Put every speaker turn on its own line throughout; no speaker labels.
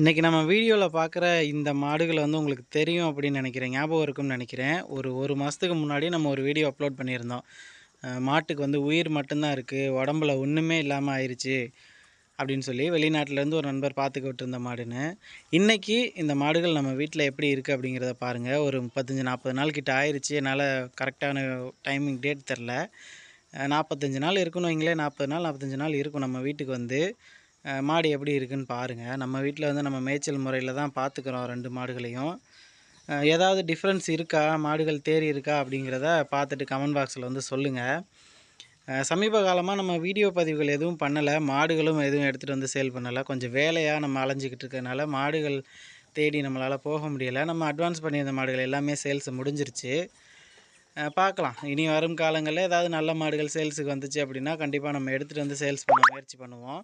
இன்றைக்கி நம்ம வீடியோவில் பார்க்குற இந்த மாடுகளை வந்து உங்களுக்கு தெரியும் அப்படின்னு நினைக்கிறேன் ஞாபகம் இருக்கும்னு நினைக்கிறேன். ஒரு ஒரு மாதத்துக்கு முன்னாடி நம்ம ஒரு வீடியோ அப்லோட் பண்ணியிருந்தோம். மாட்டுக்கு வந்து உயிர் மட்டும்தான் இருக்குது உடம்புல ஒன்றுமே இல்லாமல் ஆயிடுச்சு அப்படின்னு சொல்லி வெளிநாட்டிலேருந்து ஒரு நண்பர் பார்த்துக்கிட்டு இருந்த மாடுன்னு. இன்றைக்கி இந்த மாடுகள் நம்ம வீட்டில் எப்படி இருக்குது அப்படிங்கிறத பாருங்கள் ஒரு முப்பத்தஞ்சு நாற்பது நாள் கிட்ட ஆயிடுச்சு என்னால் கரெக்டான டைமிங் டேட் தெரில நாற்பத்தஞ்சு நாள் இருக்குன்னு வைங்களேன் நாற்பது நாள் நாற்பத்தஞ்சு நாள் இருக்கும் நம்ம வீட்டுக்கு வந்து. மாடு எப்படி இருக்குதுன்னு பாருங்கள் நம்ம வீட்டில் வந்து நம்ம மேய்ச்சல் முறையில் தான் பார்த்துக்குறோம் ரெண்டு மாடுகளையும். ஏதாவது டிஃப்ரென்ஸ் இருக்கா? மாடுகள் தேறி இருக்கா? அப்படிங்கிறத பார்த்துட்டு கமெண்ட் பாக்ஸில் வந்து சொல்லுங்கள் சமீப காலமாக நம்ம வீடியோ பதிவுகள் எதுவும் பண்ணலை. மாடுகளும் எதுவும் எடுத்துகிட்டு வந்து சேல் பண்ணலை. கொஞ்சம் வேலையாக நம்ம அலைஞ்சிக்கிட்டு இருக்கறனால மாடுகள் தேடி நம்மளால் போக முடியலை. நம்ம அட்வான்ஸ் பண்ணியிருந்த மாடுகள் எல்லாமே சேல்ஸ் முடிஞ்சிருச்சு. பார்க்கலாம் இனி வரும் காலங்களில் ஏதாவது நல்ல மாடுகள் சேல்ஸுக்கு வந்துச்சு அப்படின்னா கண்டிப்பாக நம்ம எடுத்துகிட்டு வந்து சேல்ஸ் பண்ண முயற்சி பண்ணுவோம்.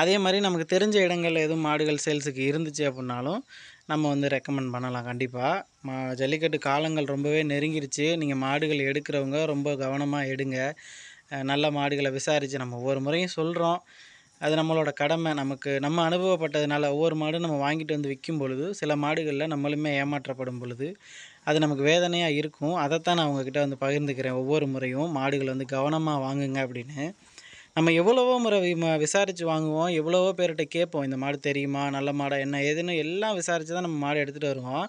அதே மாதிரி நமக்கு தெரிஞ்ச இடங்களில் எதுவும் மாடுகள் சேல்ஸுக்கு இருந்துச்சு அப்படின்னாலும் நம்ம வந்து ரெக்கமெண்ட் பண்ணலாம் கண்டிப்பாக மா ஜல்லிக்கட்டு காலங்கள் ரொம்பவே நெருங்கிருச்சு. நீங்கள் மாடுகள் எடுக்கிறவங்க ரொம்ப கவனமாக எடுங்க. நல்ல மாடுகளை விசாரித்து நம்ம ஒவ்வொரு முறையும் சொல்கிறோம் அது நம்மளோட கடமை. நமக்கு நம்ம அனுபவப்பட்டதுனால ஒவ்வொரு மாடும் நம்ம வாங்கிட்டு வந்து விற்கும் பொழுது சில மாடுகளில் நம்மளுமே ஏமாற்றப்படும் பொழுது அது நமக்கு வேதனையாக இருக்கும். அதைத்தான் நான் அவங்கக்கிட்ட வந்து பகிர்ந்துக்கிறேன் ஒவ்வொரு முறையும். மாடுகள் வந்து கவனமாக வாங்குங்க அப்படின்னு. நம்ம எவ்வளவோ முறை ம- விசாரித்து வாங்குவோம் எவ்வளவோ பேர்கிட்ட கேட்போம் இந்த மாடு தெரியுமா? நல்ல மாடா? என்ன? ஏதுன்னு எல்லாம் விசாரித்து தான் நம்ம மாடு எடுத்துகிட்டு வருவோம்.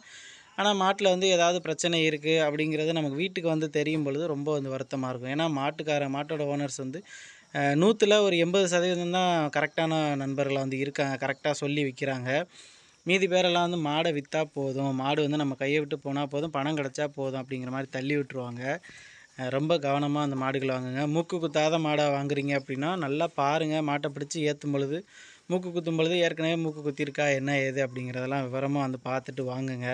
ஆனால் மாட்டில் வந்து ஏதாவது பிரச்சனை இருக்குது அப்படிங்கிறது நமக்கு வீட்டுக்கு வந்து தெரியும் பொழுது ரொம்ப வந்து வருத்தமாக இருக்கும். ஏன்னா மாட்டுக்கார மாட்டோட ஓனர்ஸ் வந்து நூற்றில் ஒரு எண்பது சதவீதம் தான் கரெக்டான நண்பர்களாக வந்து இருக்காங்க கரெக்டாக சொல்லி விற்கிறாங்க மீதி பேரெல்லாம் வந்து மாடை விற்றா போதும் மாடு வந்து நம்ம கையை விட்டு போனால் போதும் பணம் கிடச்சா போதும் அப்படிங்கிற மாதிரி தள்ளி விட்டுருவாங்க. ரொம்ப கவனமாக அந்த மாடுகளை வாங்குங்க. மூக்கு குத்தாத மாடை வாங்குறீங்க அப்படின்னா நல்லா பாருங்கள் மாட்டை பிடிச்சி ஏற்றும் பொழுது மூக்கு குத்தும் பொழுது ஏற்கனவே மூக்கு குத்திருக்கா என்ன ஏது அப்படிங்கிறதெல்லாம் விவரமாக வந்து பார்த்துட்டு வாங்குங்க.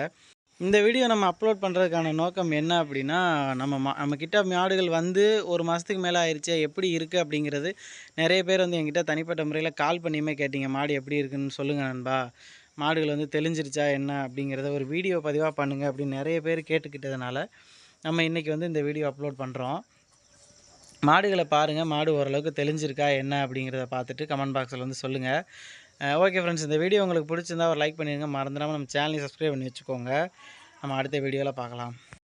இந்த வீடியோ நம்ம அப்லோட் பண்ணுறதுக்கான நோக்கம் என்ன அப்படின்னா நம்ம மா நம்மக்கிட்ட மாடுகள் வந்து ஒரு மாதத்துக்கு மேலே ஆயிடுச்சு எப்படி இருக்குது அப்படிங்கிறது நிறைய பேர் வந்து என்கிட்ட தனிப்பட்ட முறையில் கால் பண்ணியுமே கேட்டிங்க. மாடு எப்படி இருக்குன்னு சொல்லுங்கள் நண்பா. மாடுகள் வந்து தெளிஞ்சிருச்சா என்ன அப்படிங்கிறத ஒரு வீடியோ பதிவாக பண்ணுங்கள் அப்படின்னு நிறைய பேர் கேட்டுக்கிட்டதுனால நம்ம இன்றைக்கி வந்து இந்த வீடியோ அப்லோட் பண்ணுறோம் மாடுகளை பாருங்கள் மாடு ஓரளவுக்கு தெளிஞ்சிருக்கா என்ன அப்படிங்கிறத பார்த்துட்டு கமெண்ட் பாக்ஸில் வந்து சொல்லுங்கள் ஓகே ஃப்ரெண்ட்ஸ் இந்த வீடியோ உங்களுக்கு பிடிச்சிருந்தா ஒரு லைக் பண்ணிடுங்க மறந்துடாமல் நம்ம சேனலையும் சப்ஸ்கிரைப் பண்ணி வச்சுக்கோங்க. நம்ம அடுத்த வீடியோவில் பார்க்கலாம்.